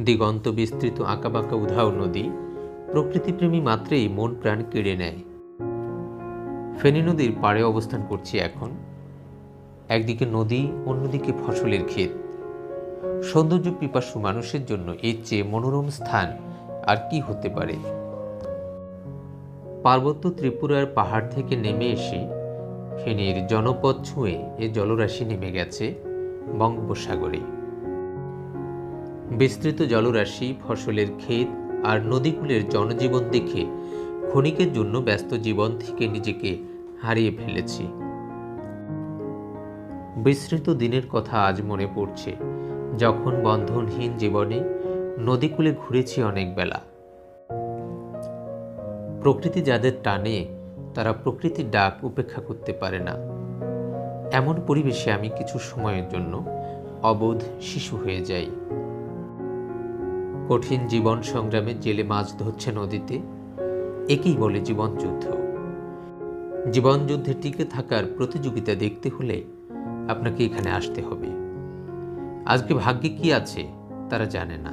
দিগন্ত বিস্তৃত আঁকাবাঁকা উধাও নদী প্রকৃতিপ্রেমী মাত্রেই মন প্রাণ কেড়ে নেয়। ফেনী নদীর পাড়ে অবস্থান করছি এখন। একদিকে নদী, অন্যদিকে ফসলের ক্ষেত। সৌন্দর্য পিপাসু মানুষের জন্য এর চেয়ে মনোরম স্থান আর কি হতে পারে? পার্বত্য ত্রিপুরার পাহাড় থেকে নেমে এসে ফেনীর জনপদ ছুঁয়ে এ জলরাশি নেমে গেছে বঙ্গোপসাগরে। বিস্তৃত জলরাশি, ফসলের ক্ষেত আর নদীগুলির জনজীবন দেখে ক্ষণিকের জন্য ব্যস্ত জীবন থেকে নিজেকে হারিয়ে ফেলেছি। বিস্তৃত দিনের কথা আজ মনে পড়ছে। যখন বন্ধনহীন জীবনে নদীকূলে ঘুরেছি অনেক বেলা। প্রকৃতি যাদের টানে, তারা প্রকৃতির ডাক উপেক্ষা করতে পারে না। এমন পরিবেশে আমি কিছু সময়ের জন্য অবোধ শিশু হয়ে যাই। কঠিন জীবন সংগ্রামে জেলে মাছ ধরছে নদীতে, একেই বলে জীবনযুদ্ধ। জীবনযুদ্ধে টিকে থাকার প্রতিযোগিতা দেখতে হলে আপনাকে এখানে আসতে হবে। আজকে ভাগ্যে কি আছে, তারা জানে না।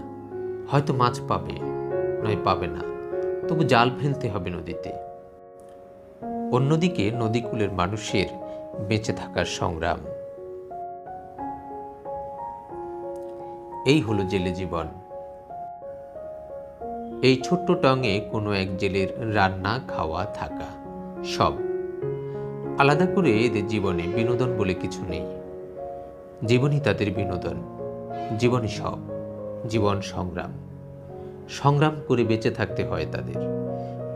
হয়তো মাছ পাবে, নয় পাবে না। তবু জাল ফেলতে হবে নদীতে। অন্যদিকে নদীকূলের মানুষের বেঁচে থাকার সংগ্রাম। এই হলো জেলে জীবন। এই ছোট্ট টঙে কোনো এক জেলের রান্না, খাওয়া, থাকা, সব। আলাদা করে এদের জীবনে বিনোদন বলে কিছু নেই। জীবনই তাদের বিনোদন। জীবনই সব। জীবন সংগ্রাম। সংগ্রাম করে বেঁচে থাকতে হয় তাদের।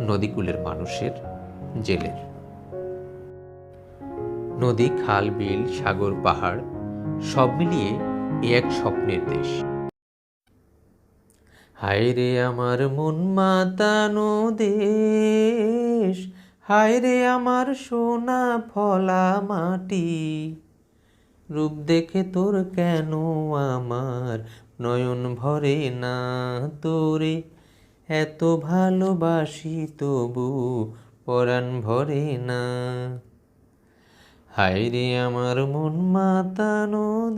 নদীকূলের মানুষের, জেলের। নদী, খাল, বিল, সাগর, পাহাড় সব মিলিয়ে এ এক স্বপ্নের দেশ। হায় রে আমার মন মাতানো দেশ হায় রে আমার সোনা ফলা মাটি। রূপ দেখে তোর কেন আমার নয়ন ভরে না তোরে? এত ভালোবাসি তবু পরাণ ভরে না। হায় রে আমার মন মাতানো